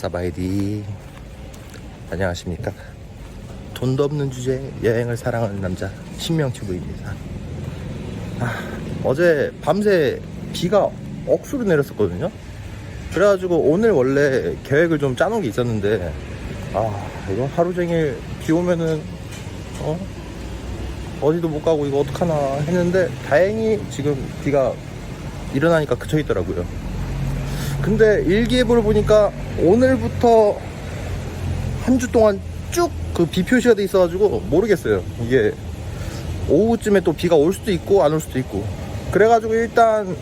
사바이디. 안녕하십니까? 돈도 없는 주제에 여행을 사랑하는 남자 신명튜브입니다. 아, 어제 밤새 비가 억수로 내렸었거든요. 그래가지고 오늘 원래 계획을 좀 짜놓은 게 있었는데 아 이거 하루 종일 비 오면은 어? 어디도 못 가고 이거 어떡하나 했는데 다행히 지금 비가 일어나니까 그쳐 있더라고요. 근데 일기예보를 보니까 오늘부터 한 주 동안 쭉 그 비 표시가 돼 있어가지고 모르겠어요. 이게 오후쯤에 또 비가 올 수도 있고 안 올 수도 있고. 그래가지고 일단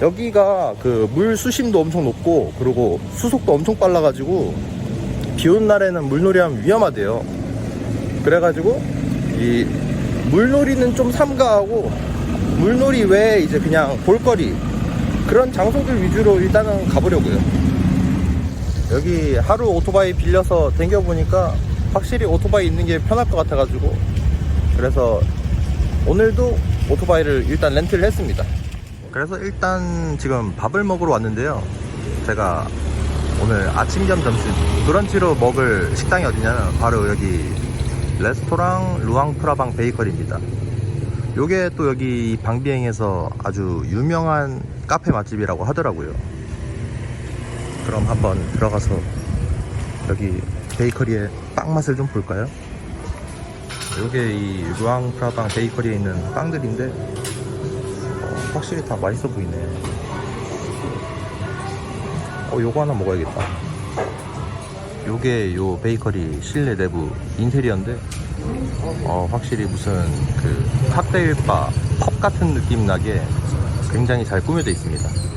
여기가 그 물 수심도 엄청 높고 그리고 수속도 엄청 빨라가지고 비 오는 날에는 물놀이하면 위험하대요. 그래가지고 이 물놀이는 좀 삼가하고 물놀이 외에 이제 그냥 볼거리 그런 장소들 위주로 일단은 가보려고요. 여기 하루 오토바이 빌려서 댕겨보니까 확실히 오토바이 있는 게 편할 것 같아가지고 그래서 오늘도 오토바이를 일단 렌트를 했습니다. 그래서 일단 지금 밥을 먹으러 왔는데요. 제가 오늘 아침 겸 점심 브런치로 먹을 식당이 어디냐면 바로 여기 레스토랑 루앙 프라방 베이커리입니다. 요게 또 여기 방비행에서 아주 유명한 카페 맛집이라고 하더라고요. 그럼 한번 들어가서 여기 베이커리의 빵 맛을 좀 볼까요? 요게 이 루앙 프라방 베이커리에 있는 빵들인데 어, 확실히 다 맛있어 보이네. 어, 요거 하나 먹어야겠다. 요게 요 베이커리 실내 내부 인테리어인데 어, 확실히 무슨 그 칵테일 바, 펍 같은 느낌 나게 굉장히 잘 꾸며져 있습니다.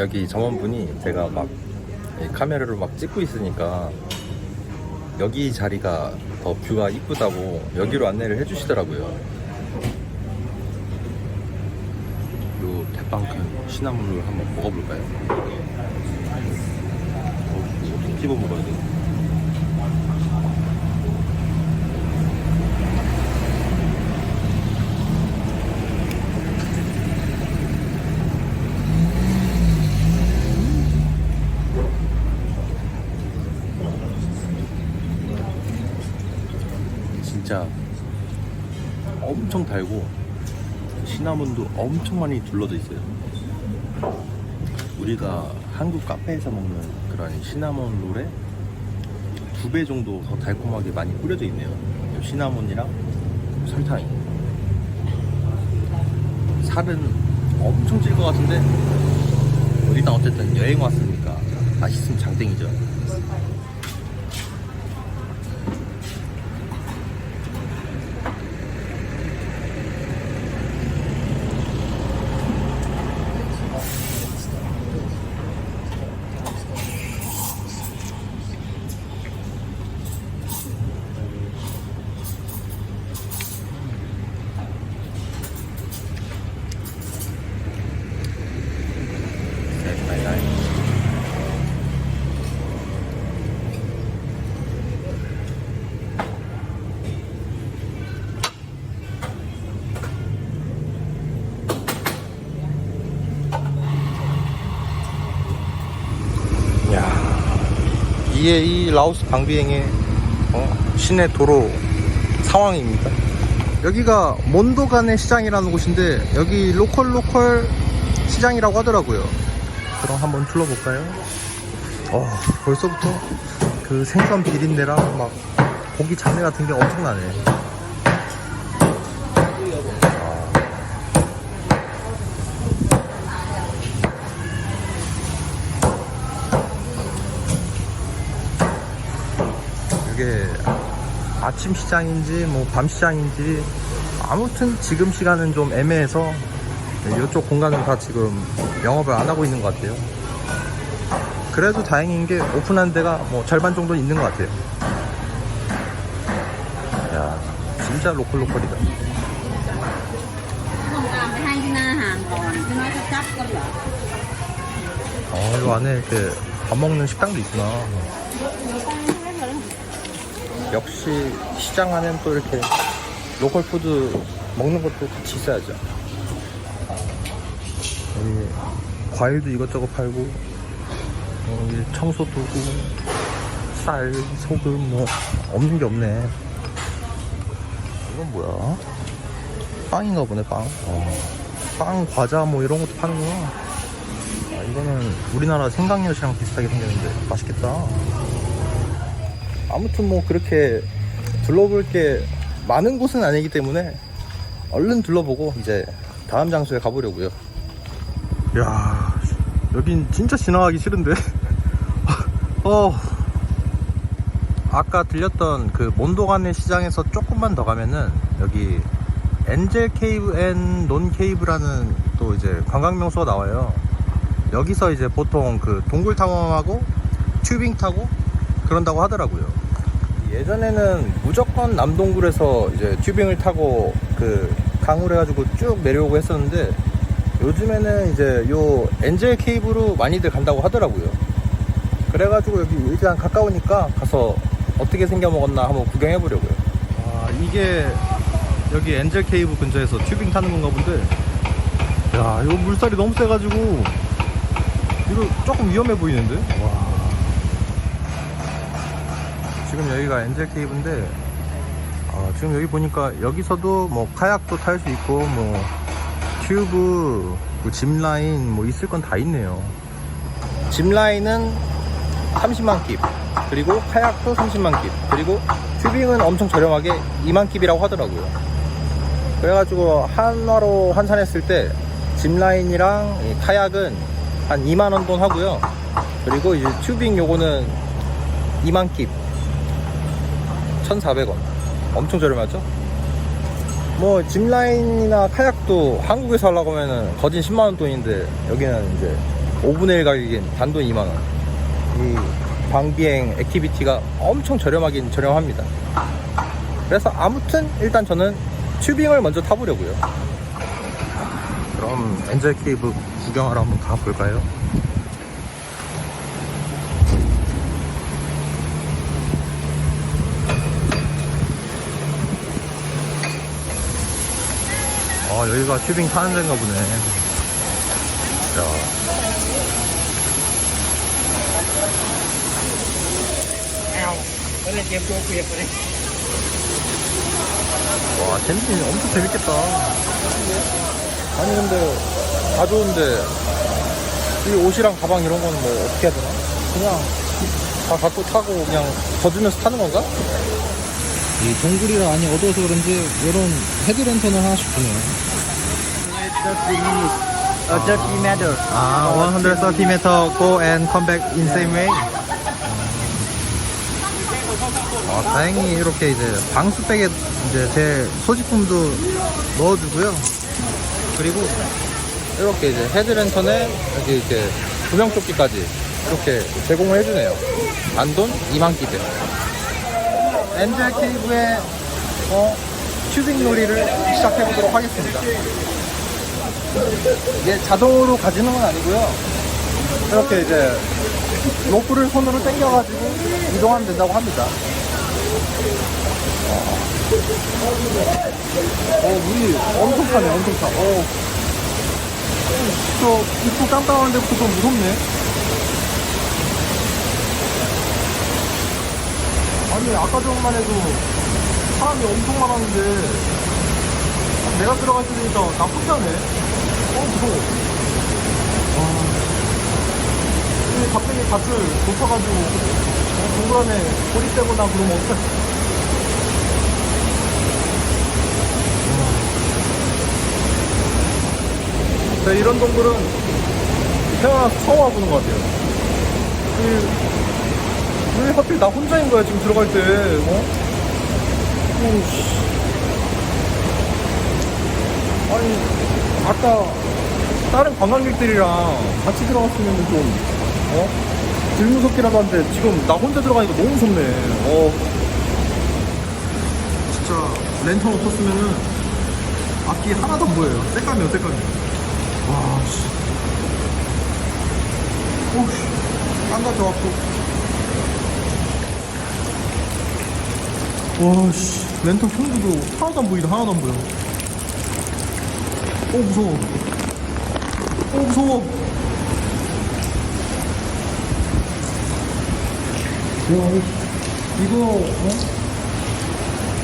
여기 점원분이 제가 막이 카메라로 막 찍고 있으니까 여기 자리가 더 뷰가 이쁘다고 여기로 안내를 해주시더라고요. 요 대빵 큰 시나몬을 한번 먹어볼까요? 어, 이거 씹어 먹어야 돼. 진짜 엄청 달고 시나몬도 엄청 많이 둘러져 있어요. 우리가 한국 카페에서 먹는 그런 시나몬 롤에 두 배 정도 더 달콤하게 많이 뿌려져 있네요. 이 시나몬이랑 설탕이. 살은 엄청 찔 것 같은데 일단 어쨌든 여행 왔으니까 맛있으면 장땡이죠. 야, 이게 이 라오스 방비행의 어, 시내 도로 상황입니다. 여기가 몬도간의 시장이라는 곳인데 여기 로컬 로컬 시장이라고 하더라고요. 그럼 한번 둘러볼까요? 어, 벌써부터 그 생선 비린내랑 막 고기 잡내 같은 게 엄청나네. 이게 아침 시장인지 뭐 밤 시장인지 아무튼 지금 시간은 좀 애매해서 이쪽 공간은 다 지금 영업을 안 하고 있는 것 같아요. 그래도 다행인 게 오픈한 데가 뭐 절반 정도 있는 것 같아요. 야, 진짜 로컬 로컬이다. 어, 이 안에 이렇게 밥 먹는 식당도 있구나. 역시 시장 안엔 또 이렇게 로컬 푸드 먹는 것도 같이 있어야죠. 여기 과일도 이것저것 팔고 어, 이 청소 도구, 쌀, 소금 뭐 없는 게 없네. 이건 뭐야? 빵인가 보네 빵. 어, 빵, 과자 뭐 이런 것도 파는구나. 아, 이거는 우리나라 생강엿이랑 비슷하게 생겼는데 맛있겠다. 아무튼 뭐 그렇게 둘러볼 게 많은 곳은 아니기 때문에 얼른 둘러보고 이제 다음 장소에 가보려고요. 야, 여긴 진짜 지나가기 싫은데. 어, 아까 들렸던 그 몬도간의 시장에서 조금만 더 가면은 여기 엔젤 케이브 앤 논 케이브라는 또 이제 관광 명소가 나와요. 여기서 이제 보통 그 동굴 탐험하고 튜빙 타고 그런다고 하더라고요. 예전에는 무조건 남동굴에서 이제 튜빙을 타고 그 강으로 해가지고 쭉 내려오고 했었는데 요즘에는 이제 요 엔젤 케이브로 많이들 간다고 하더라고요. 그래가지고 여기 일단 가까우니까 가서 어떻게 생겨 먹었나 한번 구경해 보려고요. 아 이게 여기 엔젤 케이브 근처에서 튜빙 타는 건가 본데. 야 이거 물살이 너무 세가지고 이거 조금 위험해 보이는데. 와. 지금 여기가 엔젤 케이브인데 아, 지금 여기 보니까 여기서도 뭐 카약도 탈 수 있고 뭐 튜브, 뭐 짚라인 뭐 있을 건 다 있네요. 짚라인은 30만 킵, 그리고 카약도 30만 킵, 그리고 튜빙은 엄청 저렴하게 2만 킵이라고 하더라고요. 그래가지고 한화로 환산했을 때 짚라인이랑 이 카약은 한 2만 원 돈 하고요. 그리고 이제 튜빙 요거는 2만 킵, 1,400원. 엄청 저렴하죠? 뭐 짚라인이나 카약도 한국에서 하려고 하면은 거진 10만 원 돈인데 여기는 이제 5분의 1 가격인 단돈 2만 원 이 방비행 액티비티가 엄청 저렴하긴 저렴합니다 그래서 아무튼 일단 저는 튜빙을 먼저 타보려고요 그럼 엔젤 케이브 구경하러 한번 가볼까요? 아 여기가 튜빙 타는 데인가 보네 자 와, 재밌긴 엄청 재밌겠다. 아니, 근데, 다 좋은데, 이 옷이랑 가방 이런 건 뭐, 어떻게 해야 되나? 그냥, 다 갖고 타고 그냥 젖으면서 타는 건가? 이 동굴이라 많이 어두워서 그런지 이런 헤드랜턴을 하나씩 주네요. 30 minutes. Uh, 30 meter. 아, 130m go and come back in same way? 아, 다행히 이렇게 이제 방수백에 이제 제 소지품도 넣어주고요. 그리고 이렇게 이제 헤드랜턴에 여기 이렇게 구명조끼까지 이렇게 제공을 해주네요. 단돈 2만 끼대. 엔젤 케이브의 어, 튜빙 놀이를 시작해보도록 하겠습니다. 이게 자동으로 가지는 건 아니고요. 이렇게 이제 로프를 손으로 당겨가지고 이동하면 된다고 합니다. 어, 물이 엄청 타네, 엄청 타. 어. 저 입구 깜깜한데부터 좀 무섭네. 아니, 아까 전만 해도 사람이 엄청 많았는데 내가 들어갈 때 되니까 나쁘지 않네. 어, 무서워. 와. 근데 갑자기 밭을 고쳐가지고 어, 동굴 안에 고립되거나 그러면 어떡하지? 네, 이런 동굴은 태어나서 처음 와보는 것 같아요. 이, 왜 하필 나 혼자인 거야, 지금 들어갈 때, 어? 오씨. 아니, 아까 다른 관광객들이랑 같이 들어갔으면 좀, 어? 덜 무섭기라도 한데 지금 나 혼자 들어가니까 너무 무섭네. 어. 진짜 랜턴 없었으면은 앞이 하나도 안 보여요. 새까매요, 새까매. 와, 씨. 오씨. 땀다 좋았고. 와, 씨. 랜턴 켜는데도 하나도 안 보이다, 하나도 안 보여. 오, 무서워. 오, 무서워. 이거 어?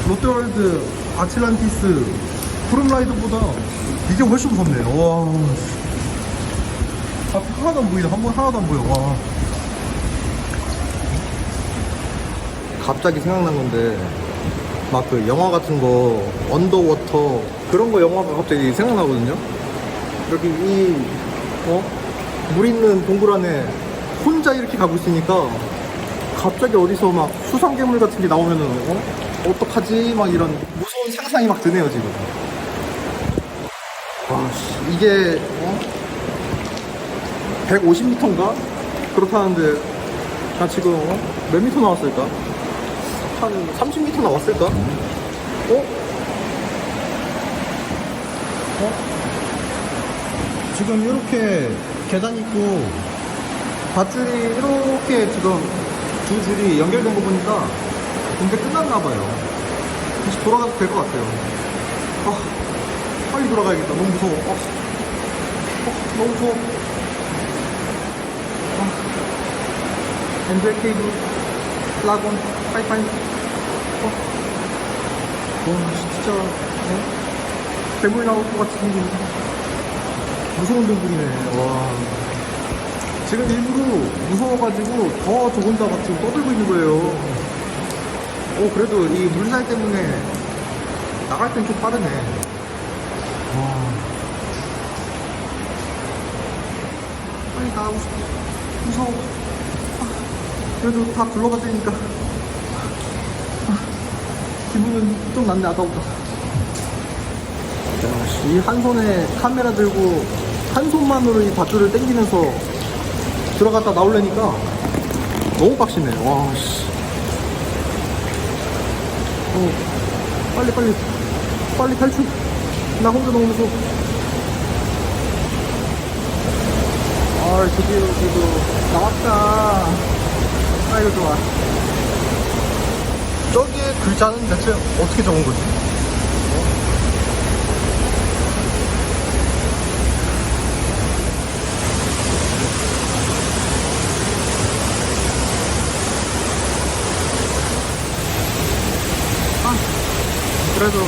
롯데월드 아틀란티스 푸름라이드보다 이게 훨씬 무섭네. 와. 앞 하나도 안 보이네. 한번 하나도 안 보여. 와. 갑자기 생각난 건데 막 그 영화 같은 거 언더워터 그런 거 영화가 갑자기 생각나거든요. 여기 이 어? 물 있는 동굴 안에 혼자 이렇게 가고 있으니까 갑자기 어디서 막 수상괴물 같은 게 나오면은 어? 어떡하지? 막 이런 무서운 상상이 막 드네요 지금. 와 씨, 이게 어? 150m인가? 그렇다는데 나 지금 어? 몇 미터 나왔을까? 한 30m 나왔을까? 어? 어? 지금 이렇게 계단 있고 밧줄이 이렇게 지금 두 줄이 연결된 거 보니까 공개 끝났나 봐요. 다시 돌아가도 될 것 같아요. 아, 빨리 돌아가야겠다. 너무 무서워. 어, 어, 너무 무서워. 아, 엔젤 케이블, 라곤, 파이파이. 어. 와, 진짜, 어? 괴물 나올 것 같이 생긴 무서운 동굴이네. 와. 지금 일부러 무서워가지고 더막 지금 떠들고 있는 거예요. 오, 그래도 이 물살 때문에 나갈 땐 좀 빠르네. 와. 빨리 나가고 싶어. 무서워. 아, 그래도 다 굴러갔으니까. 아, 기분은 좀 낫네, 아까보다. 이한 손에 카메라 들고 한 손만으로 이 밧줄을 당기면서 들어갔다 나오려니까 너무 빡시네. 와, 씨. 어, 빨리, 빨리, 빨리 탈출. 나 혼자 무서워. 아, 드디어, 드디어, 나왔다. 아이고, 좋아. 저기에 글자는 대체 어떻게 적은 거지? 그래도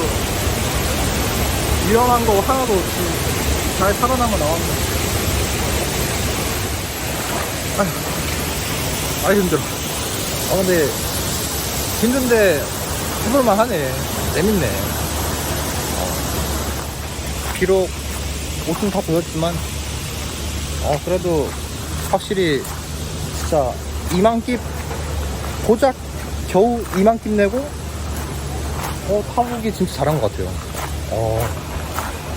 위험한 거 하나도 없이 잘 살아남아 나왔네. 아휴, 아이 힘들어. 아 근데 힘든데 해볼만 하네. 재밌네. 어. 비록 옷은 다 보였지만 어 그래도 확실히 진짜 이만킵 고작 겨우 이만킵 내고 어, 타보기 진짜 잘한 것 같아요. 어,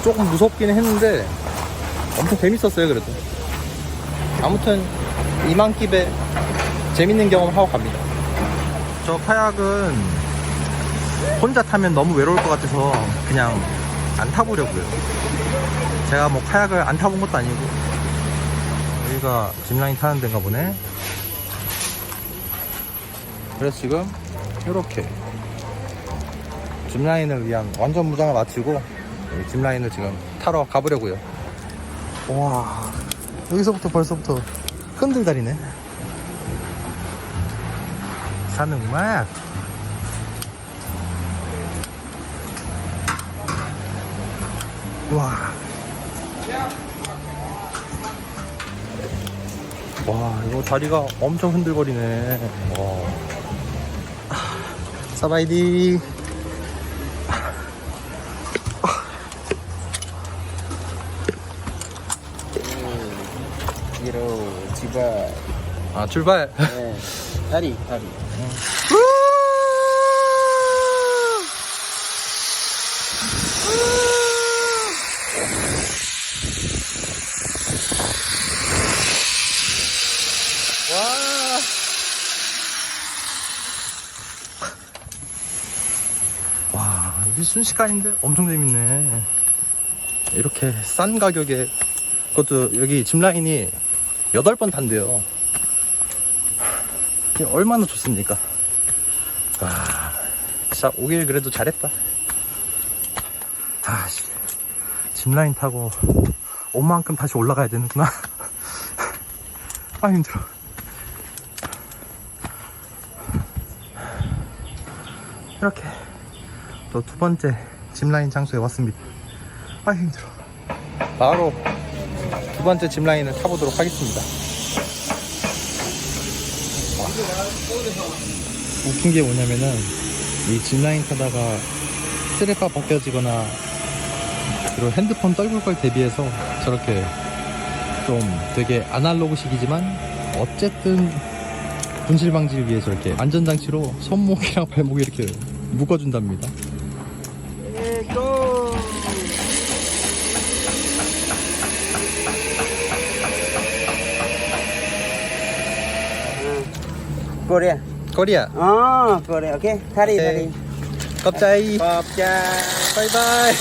조금 무섭긴 했는데, 엄청 재밌었어요, 그래도. 아무튼, 이만킵에 재밌는 경험 하고 갑니다. 저 카약은 혼자 타면 너무 외로울 것 같아서 그냥 안 타보려고요. 제가 뭐 카약을 안 타본 것도 아니고, 여기가 짚라인 타는 데인가 보네. 그래서 지금, 이렇게 짚라인을 위한 완전 무장을 마치고 짚라인을 지금 타러 가보려고요. 와 여기서부터 벌써부터 흔들다리네. 사는 맛. 와. 와, 이거 다리가 엄청 흔들거리네. 와. 사바이디. 이로 집에 아, 출발. 네. 다리 다리 순식간인데 엄청 재밌네. 이렇게 싼 가격에, 그것도 여기 짚라인이 8번 탄대요. 얼마나 좋습니까? 와, 진짜 오길 그래도 잘했다. 다시, 짚라인 타고 온 만큼 다시 올라가야 되는구나. 아, 힘들어. 이렇게 또 두 번째 짚라인 장소에 왔습니다. 아 힘들어. 바로 두 번째 짚라인을 타보도록 하겠습니다. 와. 웃긴 게 뭐냐면은 이 짚라인 타다가 쓰레빠 벗겨지거나 그리고 핸드폰 떨굴 걸 대비해서 저렇게 좀 되게 아날로그식이지만 어쨌든 분실 방지를 위해 저렇게 안전장치로 손목이랑 발목이 이렇게 묶어준답니다. go. Korea. Korea. Oh Korea. Okay Thari okay. Thari Cop chai. Cop chai. Bye bye.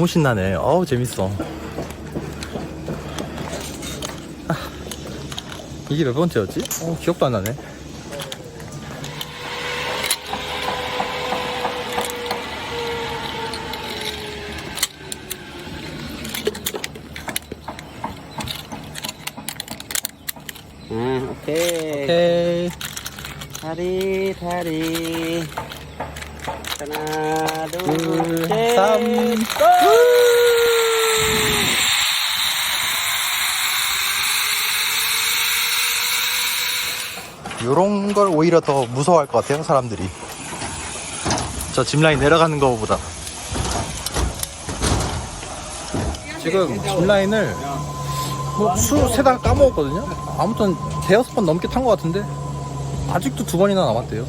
너무 신나네 어우 재밌어 아, 이게 몇 번째였지? 어 기억도 안 나네 okay. 오케이 thari. Sana, 둘, dua, 삼, 요런 걸 오히려 더 무서워할 것 같아요, 사람들이. 저 짚라인 내려가는 거보다. 지금 짚라인을 뭐수 세다가 까먹었거든요? 아무튼 대여섯 번 넘게 탄 것 같은데 아직도 두 번이나 남았대요.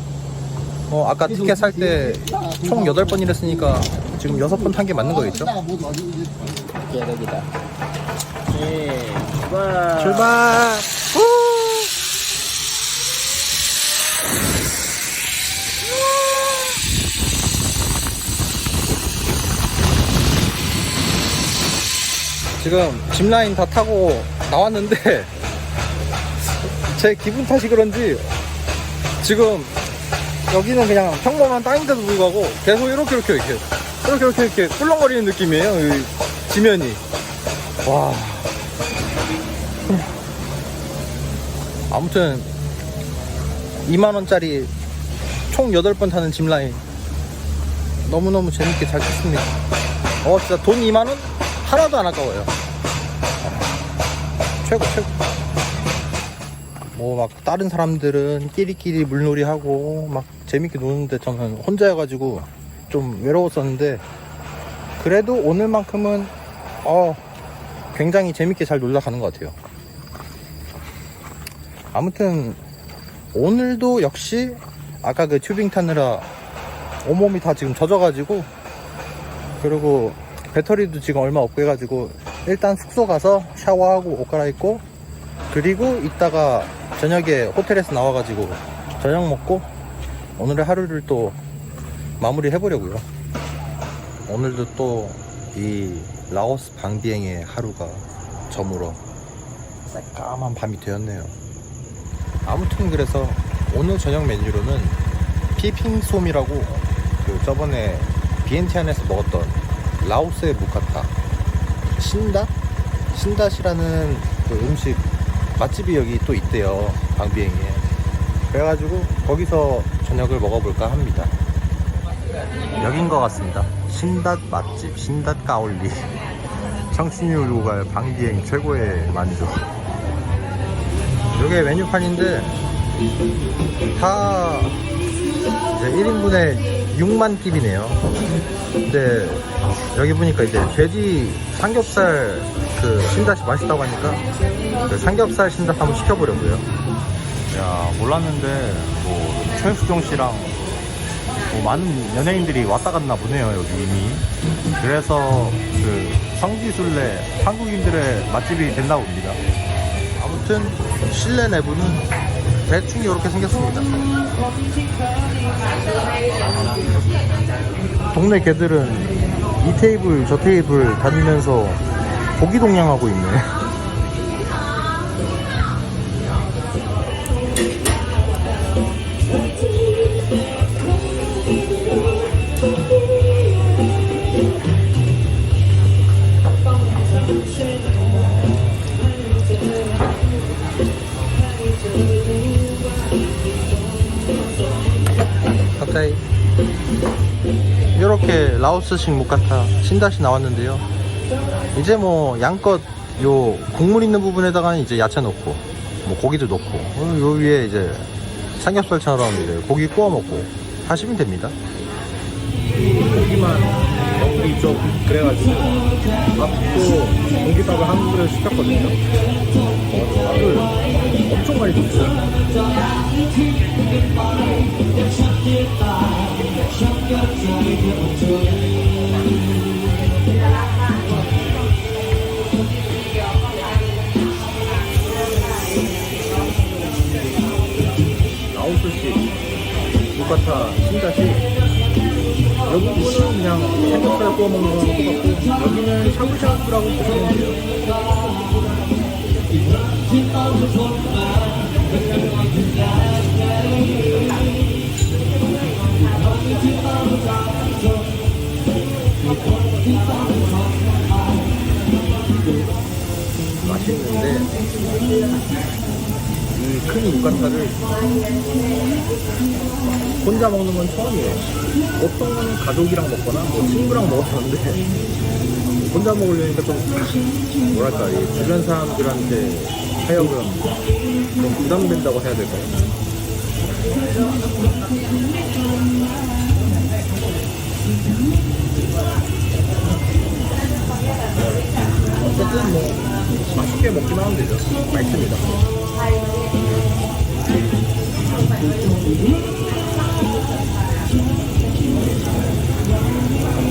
어, 아까 티켓 살 때총 8번이랬으니까 지금 6번 탄 게 맞는 거겠죠? Okay. Wah. 출발! 지금 짚라인 다 타고 나왔는데 제 기분 탓이 그런지 지금 여기는 그냥 평범한 땅인데도 불구하고 계속 이렇게 이렇게 이렇게 이렇게 이렇게 이렇게 꿀렁거리는 느낌이에요 이 지면이. 와. 아무튼 2만원짜리 총 8번 타는 짚라인 너무너무 재밌게 잘 탔습니다. 어 진짜 돈 2만원? 하나도 안 아까워요. 최고 최고. 뭐 막 다른 사람들은 끼리끼리 물놀이 하고 막 재밌게 노는데 저는 혼자여가지고 좀 외로웠었는데 그래도 오늘만큼은 어 굉장히 재밌게 잘 놀다 가는 것 같아요. 아무튼 오늘도 역시 아까 그 튜빙 타느라 온몸이 다 지금 젖어가지고 그리고 배터리도 지금 얼마 없고 해가지고 일단 숙소 가서 샤워하고 옷 갈아입고 그리고 이따가 저녁에 호텔에서 나와가지고 저녁 먹고 오늘의 하루를 또 마무리 해보려고요. 오늘도 또 이 라오스 방비행의 하루가 저물어 새까만 밤이 되었네요. 아무튼 그래서 오늘 저녁 메뉴로는 피핑솜이라고 그 저번에 비엔티안에서 먹었던 라오스의 무카타 신닷? 신닷이라는 그 음식 맛집이 여기 또 있대요 방비행에. 그래가지고 거기서 저녁을 먹어볼까 합니다. 여긴 것 같습니다. 신닷 맛집 신닷 까올리. 청춘율 고갈 방비행 최고의 만족 이게 메뉴판인데 다 이제 1인분에 6만 끼이네요. 근데 여기 보니까 이제 돼지 삼겹살 그 신다시 맛있다고 하니까 그 삼겹살 신다 한번 시켜보려고요. 야 몰랐는데 뭐 최수종 씨랑 뭐 많은 연예인들이 왔다 갔나 보네요 여기 이미. 그래서 그 성지순례 한국인들의 맛집이 된다고 봅니다. 아무튼 실내 내부는 대충 이렇게 생겼습니다. 동네 개들은 이 테이블 저 테이블 다니면서 고기 동냥하고 있네. 갑자기 이렇게 라오스식 무카타 신다시 나왔는데요. 이제 뭐 양껏 요 국물 있는 부분에다가 이제 야채 넣고 뭐 고기도 넣고 어, 요 위에 이제 삼겹살처럼 이제 고기 구워 먹고 하시면 됩니다. 고기만 먹기 좀 그래가지고 밥도 공깃밥을 한 그릇 시켰거든요. 밥을 엄청 많이 줬어요. 라오스식 무카타 신다시 여기 그냥 삼겹살 구워 먹는 거랑 똑같고 여기는 샤브샤브라고 보시면 돼요. 맛있는데 이큰 무카타를 혼자 먹는 건 처음이에요. 보통 은 가족이랑 먹거나 뭐 친구랑 먹었었는데 혼자 먹으려니까 좀 뭐랄까 이 주변 사람들한테 하여금 좀 부담된다고 해야 될까요? 어쨌든 뭐 맛있게 먹기만 하면 되죠. 맛있습니다. 아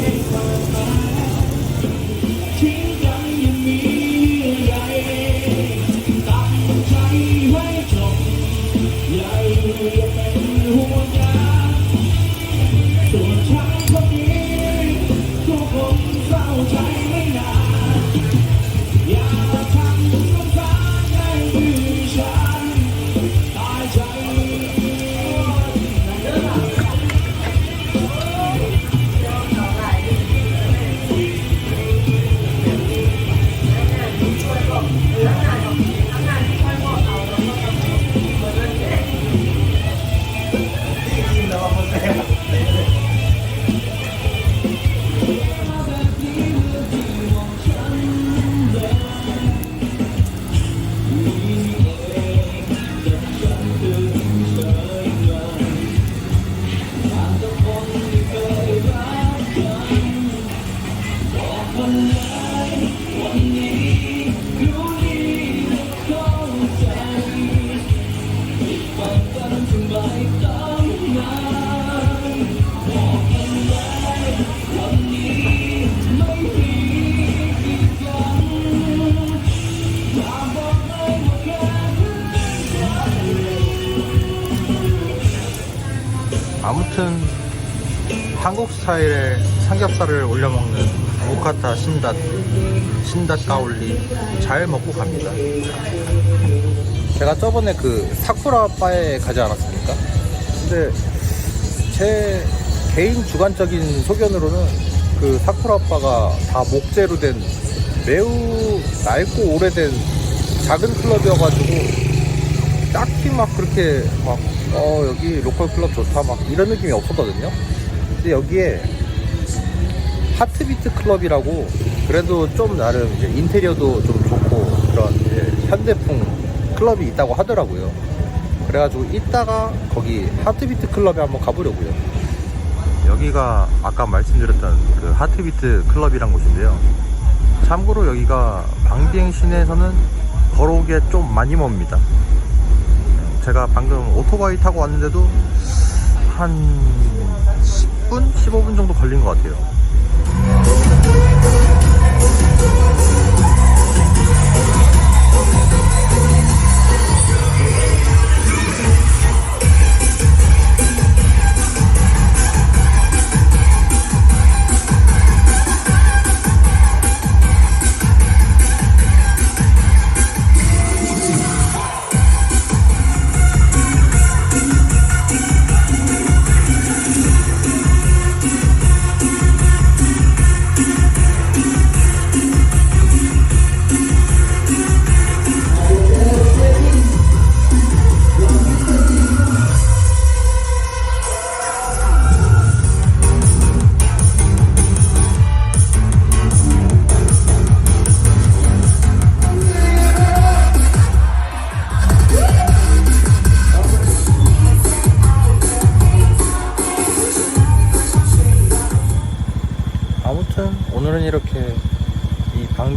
한국 스타일의 삼겹살을 올려 먹는 모카타 신닷 신닷 가올리 잘 먹고 갑니다. 제가 저번에 그 사쿠라 바에 가지 않았습니까? 근데 제 개인 주관적인 소견으로는 그 사쿠라 바가 다 목재로 된 매우 낡고 오래된 작은 클럽이어가지고 딱히 막 그렇게 막, 어, 여기 로컬 클럽 좋다 막 이런 느낌이 없었거든요. 근데 여기에 하트비트 클럽이라고 그래도 좀 나름 인테리어도 좀 좋고 그런 이제 현대풍 클럽이 있다고 하더라고요. 그래가지고 이따가 거기 하트비트 클럽에 한번 가보려고요. 여기가 아까 말씀드렸던 그 하트비트 클럽이란 곳인데요. 참고로 여기가 방비행 시내에서는 걸어오기에 좀 많이 멉니다. 제가 방금 오토바이 타고 왔는데도 한 10분? 15분 정도 걸린 것 같아요.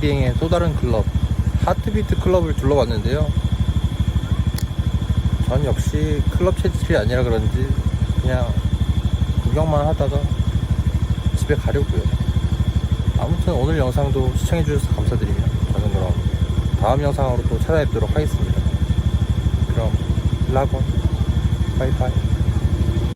비행비행의 또 다른 클럽 하트비트 클럽을 둘러봤는데요. 전 역시 클럽 체질이 아니라 그런지 그냥 구경만 하다가 집에 가려고요. 아무튼 오늘 영상도 시청해주셔서 감사드리며 저는 그럼 다음 영상으로 또 찾아뵙도록 하겠습니다. 그럼 라곤 바이바이